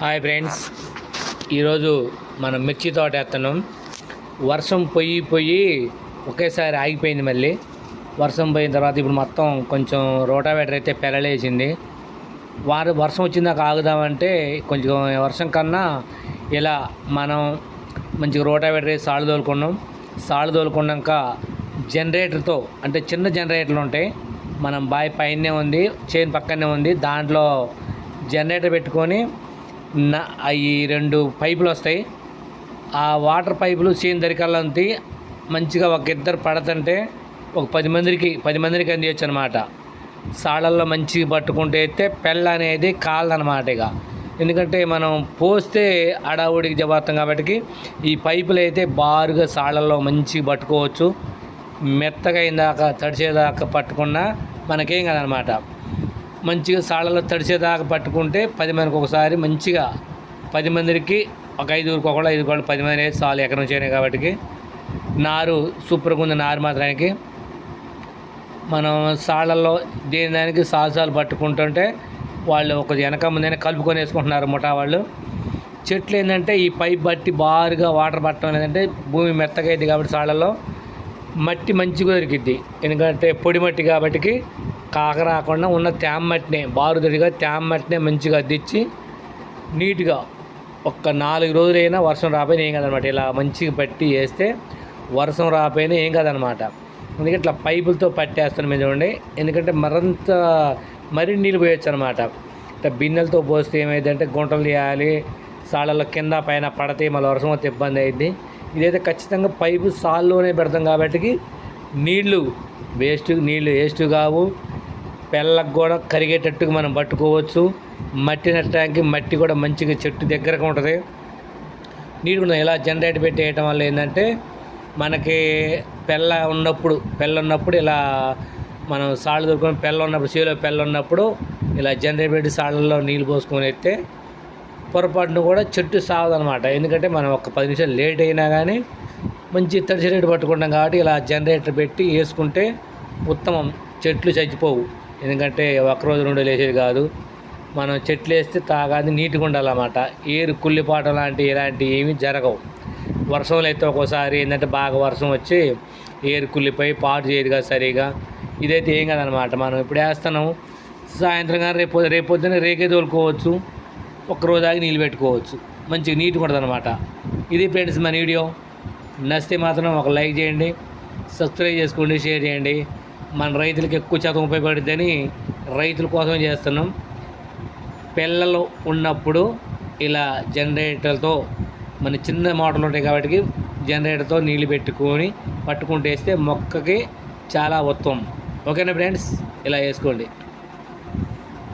Hi friends. ఈరోజు మనం మిర్చి తోట వేస్తున్నాం వర్షం పోయి పోయి ఒకేసారి ఆగిపోయింది మళ్ళీ. వర్షం పోయిన తర్వాత ఇప్పుడు మొత్తం కొంచెం రోటావేటర్ అయితే పెరలేసింది. వారు వర్షం వచ్చిందాక ఆగుదామంటే కొంచెం వర్షం కన్నా ఇలా మనం మంచిగా రోటావేటర్ వేసి సాళ్ళు తోలుకున్నాం. సాళ్ళు తోలుకున్నాక జనరేటర్తో అంటే చిన్న జనరేటర్లు ఉంటాయి. మనం బావి పైనే ఉంది చైన్ పక్కనే ఉంది. దాంట్లో జనరేటర్ పెట్టుకొని ఈ రెండు పైపులు వస్తాయి. ఆ వాటర్ పైపులు చేను దరికల్లంతి మంచిగా ఒక ఇద్దరు పడతంటే ఒక పది మందికి పది మందికి అందియచ్చు అనమాట సాళ్ళల్లో మంచిగా పట్టుకుంటే అయితే పెళ్ళ అనేది కాలదనమాట ఇక. ఎందుకంటే మనం పోస్తే అడావుడికి జవాతం కాబట్టి ఈ పైపులు అయితే బారుగా సాళ్ళల్లో మంచిగా పట్టుకోవచ్చు. మెత్తగా అయిందాక తడిచేదాకా పట్టుకున్నా మనకేం కాదనమాట. మంచిగా సాళ్ళలో తడిసేదాకా పట్టుకుంటే పది మందికి ఒకసారి మంచిగా పది మందికి ఒక ఐదుగురికి ఒకళ్ళు ఐదుగురు పది మంది అయితే చాలు ఎక్కడి నుంచి కాబట్టి నారు సూపర్గా ఉంది నారు మాత్రానికి. మనం సాళ్ళల్లో దేని దానికి సాలు సాలు పట్టుకుంటుంటే వాళ్ళు ఒక వెనక ముందైనా కలుపుకొని వేసుకుంటున్నారు ముఠా వాళ్ళు. చెట్లు ఏంటంటే ఈ పైప్ బట్టి బారుగా వాటర్ పట్టడం ఏంటంటే భూమి మెత్తగా అయింది కాబట్టి సాళ్ళల్లో మట్టి మంచిగా దొరికిద్ది. ఎందుకంటే పొడి మట్టి కాబట్టి కాక రాకుండా ఉన్న తేమ్మట్నే బారుదడిగా తేమ్మట్నే మట్టినే మంచిగా తెచ్చి నీట్గా ఒక్క నాలుగు రోజులైనా వర్షం రాపోయినా ఏం కదనమాట. ఇలా మంచిగా పట్టి వేస్తే వర్షం రాపోయినా ఏం కదనమాట. ఎందుకంటే ఇట్లా పైపులతో పట్టేస్తాను మీద చూడండి. ఎందుకంటే మరింత మరి నీళ్ళు పోయొచ్చు అనమాట ఇట్లా బిన్నెలతో పోస్తే ఏమైందంటే గుంటలు తీయాలి సాళ్ళలో కింద పైన పడితే మళ్ళీ వర్షం వస్తే ఇబ్బంది అయింది ఇదైతే ఖచ్చితంగా పైపు సాల్లోనే పెడతాం కాబట్టి నీళ్ళు వేస్ట్ నీళ్ళు వేస్ట్ కావు. పెళ్ళకు కూడా కరిగేటట్టుగా మనం పట్టుకోవచ్చు. మట్టి నట్టడానికి మట్టి కూడా మంచిగా చెట్టు దగ్గరగా ఉంటుంది. నీరు కూడా ఇలా జనరేటర్ పెట్టి వేయటం వల్ల ఏంటంటే మనకి పెళ్ళ ఉన్నప్పుడు పెళ్ళ ఉన్నప్పుడు ఇలా మనం సాళ్ళు దొరుకుని పెళ్ళ ఉన్నప్పుడు సీలో పెళ్ళ ఉన్నప్పుడు ఇలా జనరేటర్ పెట్టి సాళ్ళల్లో నీళ్ళు పోసుకొని ఎత్తే పొరపాటును కూడా చెట్టు సావదనమాట. ఎందుకంటే మనం ఒక పది నిమిషాలు లేట్ అయినా కానీ మంచి తడిసి రేటు పట్టుకుంటాం కాబట్టి ఇలా జనరేటర్ పెట్టి వేసుకుంటే ఉత్తమం. చెట్లు చచ్చిపోవు. ఎందుకంటే ఒక్కరోజు రెండు లేచేది కాదు. మనం చెట్లు వేస్తే తాగాది నీట్గా ఉండాలన్నమాట. ఏరు కుళ్ళిపాట లాంటి ఇలాంటివి ఏమీ జరగవు. వర్షంలో అయితే ఒక్కోసారి ఏంటంటే బాగా వర్షం వచ్చి ఏరు కుళ్ళిపోయి పాటు చేయదు కదా సరిగా. ఇదైతే ఏం కాదనమాట మనం ఇప్పుడు వేస్తున్నాము. సాయంత్రం కానీ రేపు రేపొద్దున పొద్దున్న రేకే తోలుకోవచ్చు. ఒక్కరోజు ఆగి నీళ్ళు పెట్టుకోవచ్చు. మంచిగా నీట్గా ఉంటుంది అనమాట ఇది ఫ్రెండ్స్ మన వీడియో. నచ్చితే మాత్రం ఒక లైక్ చేయండి. సబ్స్క్రైబ్ చేసుకోండి షేర్ చేయండి. మన రైతులకు ఎక్కువ శాతం ఉపయోగపడుతుందని రైతుల కోసమే చేస్తున్నాం. పిల్లలు ఉన్నప్పుడు ఇలా జనరేటర్తో మన చిన్న మోటార్లు ఉంటాయి కాబట్టి జనరేటర్తో నీళ్ళు పెట్టుకొని పట్టుకుంటేస్తే మొక్కకి చాలా ఉత్తమం. ఓకేనా ఫ్రెండ్స్? ఇలా వేసుకోండి.